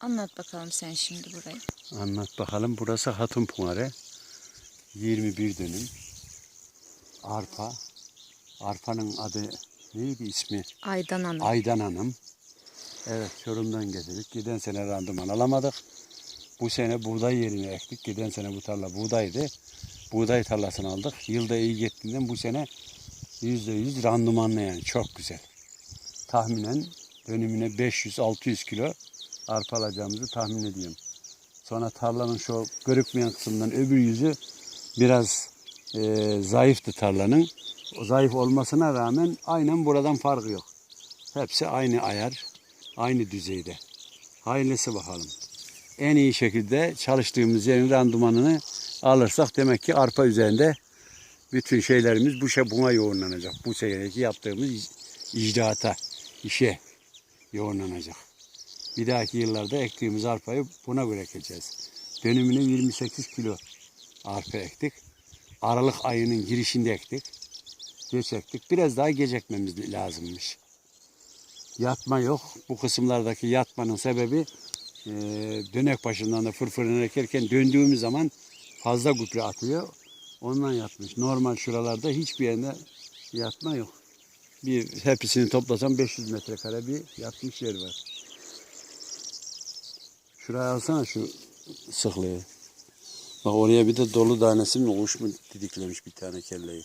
Anlat bakalım sen şimdi burayı. Anlat bakalım. Burası Hatun Pınarı. 21 dönüm. Arpa. Arpanın adı neydi ismi? Aydan Hanım. Aydan Hanım. Evet Çorum'dan getirdik. Giden sene randıman alamadık. Bu sene buğday yerine ektik. Giden sene bu tarla buğdaydı. Buğday tarlasını aldık. Yılda iyi gittiğinden bu sene %100 randımanlı yani çok güzel. Tahminen dönümüne 500-600 kilo arpa alacağımızı tahmin ediyorum. Sonra tarlanın şu görükmeyen kısmından öbür yüzü biraz e, zayıftı tarlanın. O zayıf olmasına rağmen aynen buradan farkı yok. Hepsi aynı ayar, aynı düzeyde. Hayırlısı bakalım. En iyi şekilde çalıştığımız yerin randımanını alırsak demek ki arpa üzerinde bütün şeylerimiz bu şey buna yoğunlanacak. Bu seneki yaptığımız ic- icraata, işe yoğunlanacak. Bir dahaki yıllarda ektiğimiz arpayı buna göre ekeceğiz. Dönümüne 28 kilo arpa ektik. Aralık ayının girişinde ektik. Geç ektik. Biraz daha geç ekmemiz lazımmış. Yatma yok. Bu kısımlardaki yatmanın sebebi e, dönek başından da fırfırını ekerken döndüğümüz zaman fazla gübre atıyor. Ondan yatmış. Normal şuralarda hiçbir yerinde yatma yok. Bir hepsini toplasam 500 metrekare bir yatmış yer var. Şuraya alsana şu sıklığı. Bak oraya bir de dolu tanesi mi kuş mu didiklemiş bir tane kelleyi.